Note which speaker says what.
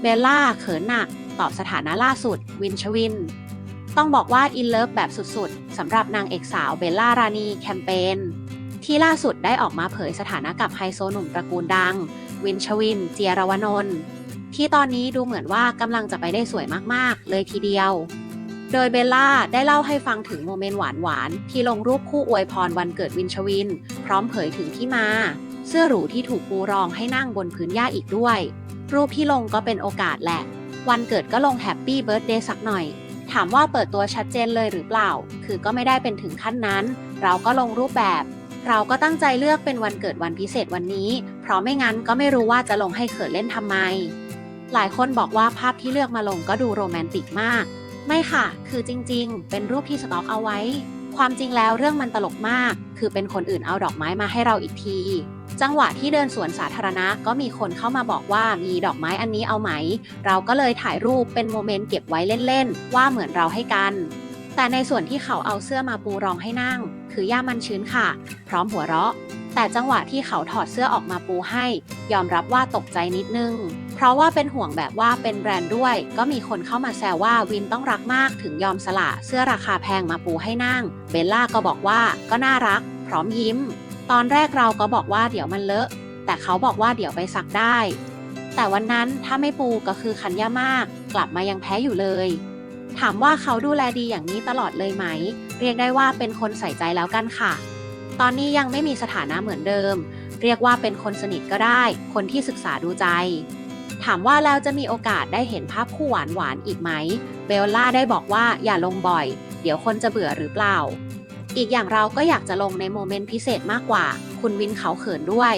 Speaker 1: เบลล่าเขินหนัก ตอบสถานะล่าสุด วินชวิน ต้องบอกว่าอินเลิฟแบบสุดๆสำหรับนางเอกสาวเบลล่ารานีแคมเปญที่ล่าสุดได้ออกมาเผยสถานะกับไฮโซหนุ่มตระกูลดัง วินชวิน เจียรวนนท์ที่ตอนนี้ดูเหมือนว่ากำลังจะไปได้สวยมากๆ เลยทีเดียว โดยเบลล่าได้เล่าให้ฟังถึงโมเมนต์หวานๆที่ลงรูปคู่อวยพรวันเกิดวินชวิน พร้อมเผยถึงที่มา เสื้อหรูที่ถูกปูรองให้นั่งบนพื้นหญ้าอีกด้วย รูปที่ลงก็เป็นโอกาสแหละ วันเกิดก็ลงแฮปปี้เบิร์ดเดย์สักหน่อย ถามว่าเปิดตัวชัดเจนเลยหรือเปล่า คือก็ไม่ได้เป็นถึงขั้นนั้น เราก็ลงรูปแบบ เราก็ตั้งใจเลือกเป็นวันเกิดวันพิเศษวันนี้ เพราะไม่งั้นก็ไม่รู้ว่าจะลงให้เขินเล่นทำไม หลายคนบอกว่าภาพที่เลือกมาลงก็ดูโรแมนติกมาก ไม่ค่ะ คือจริงๆ เป็นรูปที่สต็อกเอาไว้ ความจริงแล้วเรื่องมันตลกมาก คือเป็นคนอื่นเอาดอกไม้มาให้เราอีกที จังหวะที่เดินสวนสาธารณะก็มีคนเข้ามาบอกว่ามีดอกไม้อันนี้เอาไหม เราก็เลยถ่ายรูปเป็นโมเมนต์เก็บไว้เล่นๆ ว่าเหมือนเราให้กัน แต่ในส่วนที่เขาเอาเสื้อมาปูรองให้นั่ง คือย่ามันชื้นค่ะ พร้อมหัวเราะ แต่จังหวะที่เขาถอดเสื้อออกมาปูให้ ยอมรับว่าตกใจนิดนึง เพราะว่าเป็นห่วงแบบว่าเป็นแบรนด์ด้วย ก็มีคนเข้ามาแซวว่าวินต้องรักมากถึงยอมสละเสื้อราคาแพงมาปูให้นั่ง เบลล่าก็บอกว่าก็น่ารัก พร้อมยิ้ม ตอนแรกเราก็บอกว่าเดี๋ยวมันเลอะ แต่เขาบอกว่าเดี๋ยวไปซักได้ แต่วันนั้นถ้าไม่ปูก็คือคันย่ามาก กลับมายังแพ้อยู่เลย ถามว่าเขาดูแลดีอย่างนี้ตลอดเลยไหม เรียกได้ว่าเป็นคนใส่ใจแล้วกันค่ะ ตอนนี้ยังไม่มีสถานะเหมือนเดิม เรียกว่าเป็นคนสนิทก็ได้ คนที่ศึกษาดูใจ ถามว่าแล้วจะมีโอกาสได้เห็นภาพคู่หวานหวานๆอีกไหม เบลล่าได้บอกว่าอย่าลงบ่อย เดี๋ยวคนจะเบื่อหรือเปล่า อีกอย่างเราก็อยากจะลงในโมเมนต์พิเศษมากกว่า คุณวินเขาเขินด้วย